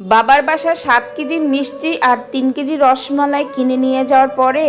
বাবার বাসা সাত কেজি মিষ্টি আর তিন কেজি রসমালাই কিনে নিয়ে যাওয়ার পরে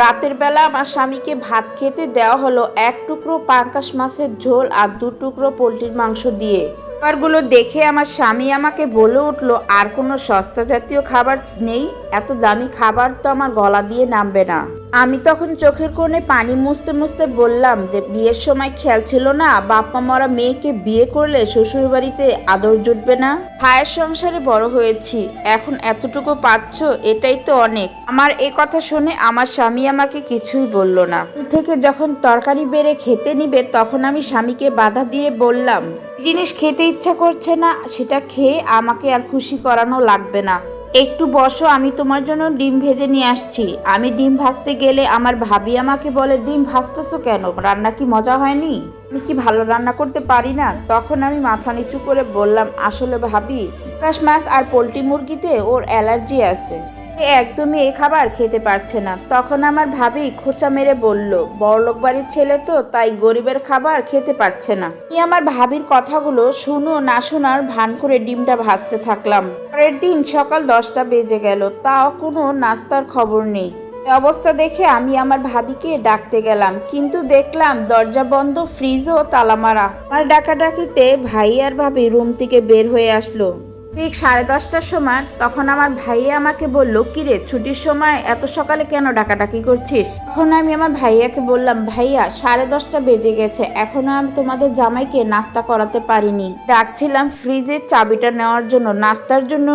রাতের বেলা আমার স্বামীকে ভাত খেতে দেওয়া হলো এক টুকরো পাঙ্কাশ মাছের ঝোল আর দু টুকরো পোলট্রির মাংস দিয়ে। খাবারগুলো দেখে আমার স্বামী আমাকে বলে উঠল, আর কোনো সস্তা জাতীয় খাবার নেই? এত দামি খাবার তো আমার গলা দিয়ে নামবে না। আমি তখন চোখের কোণে পানি মুছতে মুছতে বললাম যে, বিয়ের সময় খেয়াল ছিল না বাপ্পা মরা মেয়েকে বিয়ে করলে শ্বশুর বাড়িতে আদর জুটবে না? ভাইয়ের সংসারে বড় হয়েছি, এখন এতটুকু পাচ্ছ, এটাই তো অনেক। আমার এ কথা শুনে আমার স্বামী আমাকে কিছুই বলল না। থেকে যখন তরকারি বেড়ে খেতে নিবে, তখন আমি স্বামীকে বাধা দিয়ে বললাম জিনিস খেতে ইচ্ছা করছে না, সেটা খেয়ে আমাকে আর খুশি করানো লাগবে না। একটু বসো, আমি তোমার জন্য ডিম ভেজে নিয়ে আসছি। আমি ডিম ভাজতে গেলে আমার ভাবি আমাকে বলে, ডিম ভাজতেছো কেন? রান্না কি মজা হয়নি? আমি কি ভালো রান্না করতে পারি না? তখন আমি মাথা নিচু করে বললাম, আসলে ভাবি, কাশ মাছ আর পোলট্রি মুরগিতে ওর অ্যালার্জি আছে। একদমই এই খাবার খেতে পারছে না। তখন আমার ভাবি খোঁচা মেরে বলল, বড়লোক বাড়ির ছেলে তো, তাই গরিবের খাবার খেতে পারছে না। আমি আমার ভাবির কথাগুলো শুনো না শোনার ভান করে ডিমটা ভাজতে থাকলাম। পরের দিন সকাল দশটা বেজে গেল, তাও কোনো নাস্তার খবর নেই। অবস্থা দেখে আমি আমার ভাবিকে ডাকতে গেলাম, কিন্তু দেখলাম দরজা বন্ধ, ফ্রিজও তালা মারা। আমার ডাকাডাকিতে ভাই আর ভাবি রুম থেকে বের হয়ে আসলো। ঠিক সাড়ে দশটার সময় তখন আমার ভাইয়া আমাকে বলল কিরে ছুটির সময় এত সকালে কেন ডাকাডাকি করছিস? তখন আমি আমার ভাইয়াকে বললাম, ভাইয়া, সাড়ে দশটা বেজে গেছে, এখনও আমি তোমাদের জামাইকে নাস্তা করাতে পারিনি। ডাকছিলাম ফ্রিজের চাবিটা নেওয়ার জন্য, নাস্তার জন্য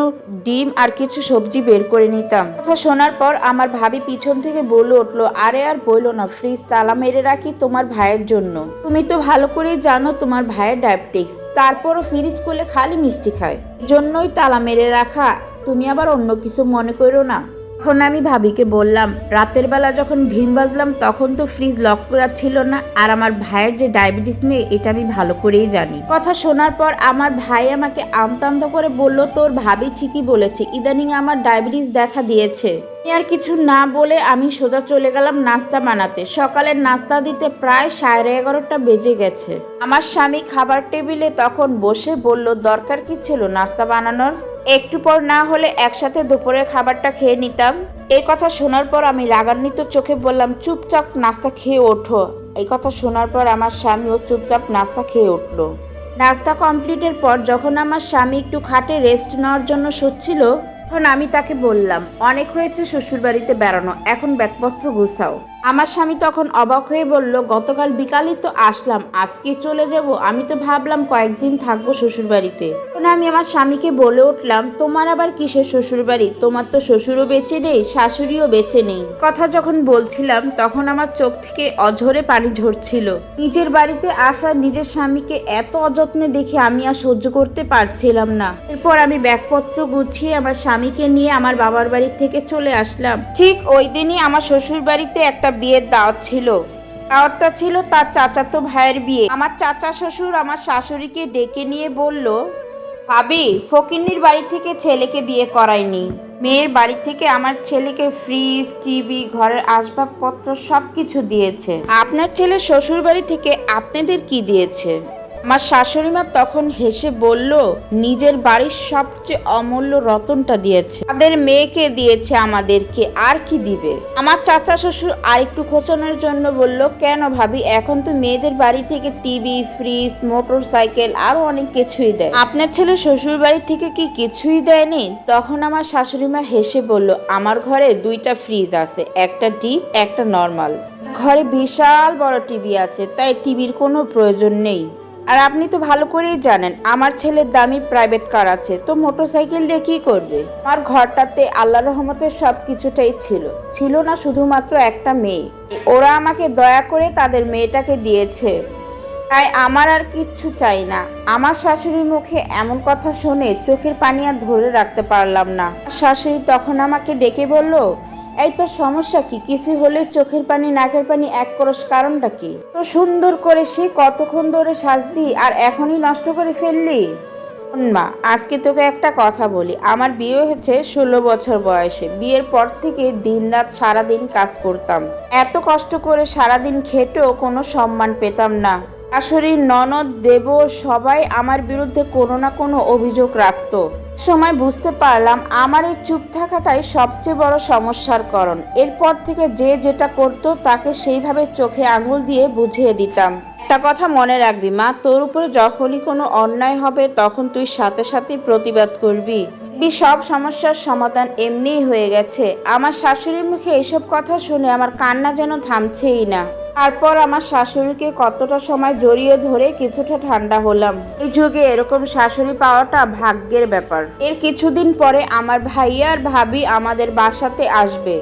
ডিম আর কিছু সবজি বের করে নিতাম। কথা শোনার পর আমার ভাবি পিছন থেকে বলে উঠল, আরে আর বইলো না, ফ্রিজ তালা মেরে রাখি তোমার ভাইয়ের জন্য। তুমি তো ভালো করেই জানো তোমার ভাইয়ের ডায়াবেটিক্স তারপরও ফ্রিজ করলে খালি মিষ্টি খায়। জন্যই তালা মেরে রাখা। তুমি আবার অন্য কিছু মনে করো না। তখন আমি ভাবিকে বললাম, রাতের বেলা যখন ডিম বাজলাম, তখন তো ফ্রিজ লক করা ছিল না, আর আমার ভাইয়ের যে ডায়াবেটিস নেই এটা আমি ভালো করেই জানি। কথা শোনার পর আমার ভাই আমাকে আমতা আমতা করে বলল, তোর ভাবি ঠিকই বলেছে, ইদানিং আমার ডায়াবেটিস দেখা দিয়েছে। আর কিছু না বলে আমি সোজা চলে গেলাম নাস্তা বানাতে। সকালের নাস্তা দিতে প্রায় সাড়ে এগারোটা বেজে গেছে। আমার স্বামী খাবার টেবিলে তখন বসে বলল, দরকার কি ছিল নাস্তা বানানোর? একটু পর না হলে একসাথে দুপুরের খাবারটা খেয়ে নিতাম। এই কথা শোনার পর আমি রাগান্বিত চোখে বললাম, চুপচাপ নাস্তা খেয়ে ওঠো। এই কথা শোনার পর আমার স্বামীও চুপচাপ নাস্তা খেয়ে উঠল। নাস্তা কমপ্লিটের পর যখন আমার স্বামী একটু খাটে রেস্ট নেওয়ার জন্য শুচ্ছিল, তখন আমি তাকে বললাম, অনেক হয়েছে শ্বশুরবাড়িতে বেড়ানো, এখন ব্যাগপত্র গুছাও। আমার স্বামী তখন অবাক হয়ে বলল, গতকাল বিকালই তো আসলাম, আজকে চলে যাব। আমি তো ভাবলাম কয়েকদিন থাকব শ্বশুরবাড়িতে। তখন আমি আমার স্বামীকে বলে উঠলাম, তোমার আবার কিসের শ্বশুরবাড়ি? তোমার তো শ্বশুরও বেঁচে নেই, শাশুড়িও বেঁচে নেই। কথা যখন বলছিলাম, তখন আমার চোখ থেকে অঝরে পানি ঝরছিল। নিজের বাড়িতে আসা নিজের স্বামীকে এত অযত্নে দেখে আমি আর সহ্য করতে পারছিলাম না। এরপর আমি ব্যাগপত্র গুছিয়ে আমার স্বামীকে নিয়ে আমার বাবার বাড়ি থেকে চলে আসলাম। ঠিক ওই দিনই আমার শ্বশুর বাড়িতে একটা বিয়ের দাওয়াত ছিল। দাওয়াতটা ছিল তার চাচাতো ভাইয়ের বিয়ে। আমার চাচা শ্বশুর আমার শাশুড়িকে ডেকে নিয়ে বলল, ভাবি, ফকিন্নির বাড়ি থেকে ছেলেকে বিয়ে করায়নি মেয়ের বাড়ি থেকে আমার ছেলেকে ফ্রিজ টিভি ঘরের আসবাবপত্র সব কিছু দিয়েছে। আপনার ছেলে শ্বশুর বাড়ি থেকে আপনাদের কি দিয়েছে? আমার শাশুড়ি মা তখন হেসে বলল, নিজের বাড়ির সবচেয়ে অমূল্য রতনটা দিয়েছে। তাদের মেয়েকে দিয়েছে আমাদেরকে, আর কি দিবে? আমার চাচা শ্বশুর আরেকটু খোঁচানোর জন্য বলল, কেন ভাবি, এখন তো মেয়েদের বাড়ি থেকে টিভি, ফ্রিজ মোটর সাইকেল আরও অনেক কিছুই দেয়। আপনার ছেলে শ্বশুর বাড়ি থেকে কি কিছুই দেয়নি? তখন আমার শাশুড়ি মা হেসে বলল, আমার ঘরে দুইটা ফ্রিজ আছে, একটা ডিপ, একটা নর্মাল। ঘরে বিশাল বড় টিভি আছে, তাই টিভির কোনো প্রয়োজন নেই। আর আপনি তো ভালো করেই জানেন, আমার ছেলের দামি প্রাইভেট কার আছে, তো মোটরসাইকেল দিয়ে কি করবে? আমার ঘরটাতে আল্লাহ রহমতের সব কিছুটাই ছিল ছিল না শুধুমাত্র একটা মেয়ে। ওরা আমাকে দয়া করে তাদের মেয়েটাকে দিয়েছে। তাই আমার আর কিচ্ছু চাই না। আমার শাশুড়ির মুখে এমন কথা শুনে চোখের পানি আর ধরে রাখতে পারলাম না। শাশুড়ি তখন আমাকে ডেকে বলল এই তোর সমস্যা কি? কিছু হলে চোখের পানি, নাকের পানি এক করস কারণটা কি? তো সুন্দর করে সে কতক্ষণ ধরে সাজলি আর এখনই নষ্ট করে ফেললি? মা, আজকে তোকে একটা কথা বলি। আমার বিয়ে হয়েছে ষোলো বছর বয়সে। বিয়ের পর থেকে দিনরাত সারাদিন কাজ করতাম। এত কষ্ট করে সারাদিন খেটেও কোনো সম্মান পেতাম না। শাশুড়ির ননদ দেব সবাই আমার বিরুদ্ধে কোনো না কোনো অভিযোগ রাখত। সময় বুঝতে পারলাম আমার এই চুপ থাকাটাই সবচেয়ে বড় সমস্যার কারণ। এরপর থেকে যে যেটা করতো তাকে সেইভাবে চোখে আঙুল দিয়ে বুঝিয়ে দিতাম। একটা কথা মনে রাখবি, মা, তোর উপরে যখনই কোনো অন্যায় হবে, তখন তুই সাথে সাথেই প্রতিবাদ করবি। বি সব সমস্যার সমাধান এমনিই হয়ে গেছে। আমার শাশুড়ির মুখে এসব কথা শুনে আমার কান্না যেন থামছেই না। তারপর আমার শাশুড়িকে কতটা সময় জড়িয়ে ধরে কিছুটা ঠান্ডা হলাম। এই যুগে এরকম শাশুড়ি পাওয়াটা ভাগ্যের ব্যাপার। এর কিছুদিন পরে আমার ভাইয়া আর ভাবি আমাদের বাসাতে আসবে।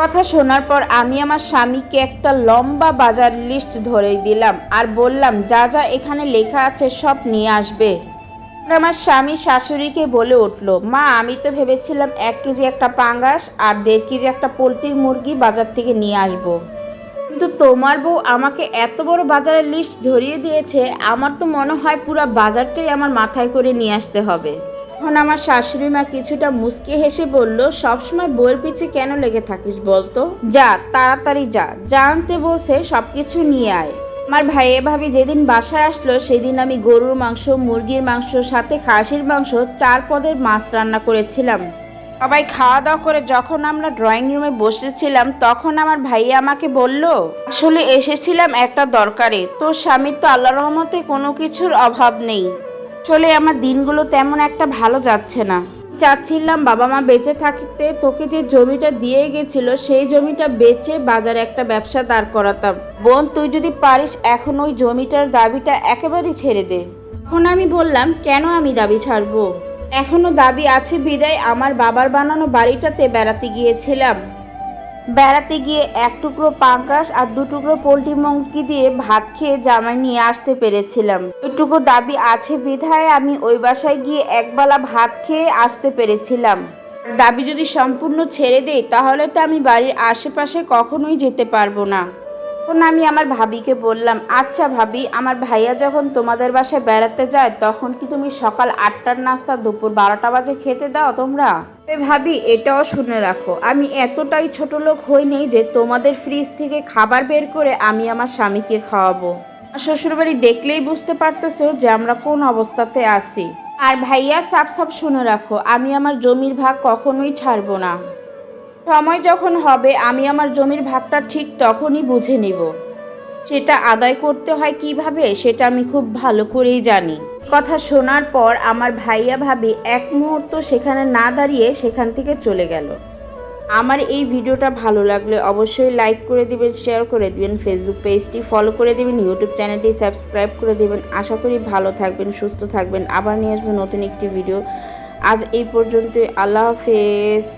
কথা শোনার পর আমি আমার স্বামীকে একটা লম্বা বাজার লিস্ট ধরে দিলাম আর বললাম, যা যা এখানে লেখা আছে সব নিয়ে আসবে। আমার স্বামী শাশুড়িকে বলে উঠল, মা, আমি তো ভেবেছিলাম এক কেজি একটা পাঙ্গাস আর দেড় কেজি একটা পোলট্রির মুরগি বাজার থেকে নিয়ে আসব। কিন্তু তোমার বউ আমাকে এত বড় বাজারের লিস্ট ধরিয়ে দিয়েছে, আমার তো মনে হয় পুরো বাজারটাই আমার মাথায় করে নিয়ে আসতে হবে। তখন আমার শাশুড়ি মা কিছুটা মুচকে হেসে বলল, সবসময় বইয়ের পিছে কেন লেগে থাকিস বলতো? যা, তাড়াতাড়ি যা জানতে বলছে সবকিছু নিয়ে আয়। আমার ভাইয়ে ভাবি যেদিন বাসায় আসলো, সেদিন আমি গরুর মাংস, মুরগির মাংস, সাথে খাসির মাংস চার পদের মাছ রান্না করেছিলাম। সবাই খাওয়া দাওয়া করে যখন আমরা ড্রয়িং রুমে বসেছিলাম, তখন আমার ভাইয়া আমাকে বলল, আসলে এসেছিলাম একটা দরকারে, তোর স্বামীর তো আল্লাহ রহমতে কোনো কিছুর অভাব নেই। আসলে আমার দিনগুলো তেমন একটা ভালো যাচ্ছে না। চাচ্ছিলাম বাবা মা বেঁচে থাকতে তোকে যে জমিটা দিয়ে গেছিল সেই জমিটা বেচে বাজারে একটা ব্যবসা দাঁড় করাতাম। বোন তুই যদি পারিস এখন ওই জমিটার দাবিটা একেবারেই ছেড়ে দে। তখন আমি বললাম কেন আমি দাবি ছাড়বো? এখনও দাবি আছে বিদায় আমার বাবার বানানো বাড়িটাতে বেড়াতে গিয়েছিলাম। বেড়াতে গিয়ে এক টুকরো পাঙ্কাশ আর দু টুকরো পোলট্রি মঙ্কি দিয়ে ভাত খেয়ে জামাই নিয়ে আসতে পেরেছিলাম। ওইটুকু দাবি আছে বিধায় আমি ওই বাসায় গিয়ে একবেলা ভাত খেয়ে আসতে পেরেছিলাম। দাবি যদি সম্পূর্ণ ছেড়ে দেই, তাহলে তো আমি বাড়ির আশেপাশে কখনোই যেতে পারব না। তখন আমি আমার ভাবিকে বললাম আচ্ছা ভাবি, আমার ভাইয়া যখন তোমাদের বাসায় বেড়াতে যায়, তখন কি তুমি সকাল আটটার নাস্তা, দুপুর বারোটা বাজে খেতে দাও তোমরা? ভাবি, এটাও শুনে রাখো, আমি এতটাই ছোট লোক হইনি যে তোমাদের ফ্রিজ থেকে খাবার বের করে আমি আমার স্বামীকে খাওয়াবো। শ্বশুরবাড়ি দেখলেই বুঝতে পারতেছো যে আমরা কোন অবস্থাতে আছি। আর ভাইয়া সাপ সাপ শুনে রাখো, আমি আমার জমির ভাগ কখনোই ছাড়বো না। সময় যখন হবে, আমি আমার জমির ভাগটা ঠিক তখনই বুঝে নিব। সেটা আদায় করতে হয় কীভাবে, সেটা আমি খুব ভালো করেই জানি। কথা শোনার পর আমার ভাইয়া ভাবি, এক মুহূর্ত সেখানে না দাঁড়িয়ে সেখান থেকে চলে গেল। আমার এই ভিডিওটা ভালো লাগলে অবশ্যই লাইক করে দিবেন, শেয়ার করে দিবেন ফেসবুক পেজটি ফলো করে দিবেন ইউটিউব চ্যানেলটি সাবস্ক্রাইব করে দিবেন। আশা করি ভালো থাকবেন, সুস্থ থাকবেন। আবার নিয়ে আসবেন নতুন একটি ভিডিও। আজ এই পর্যন্তই। আল্লাহ হাফেজ।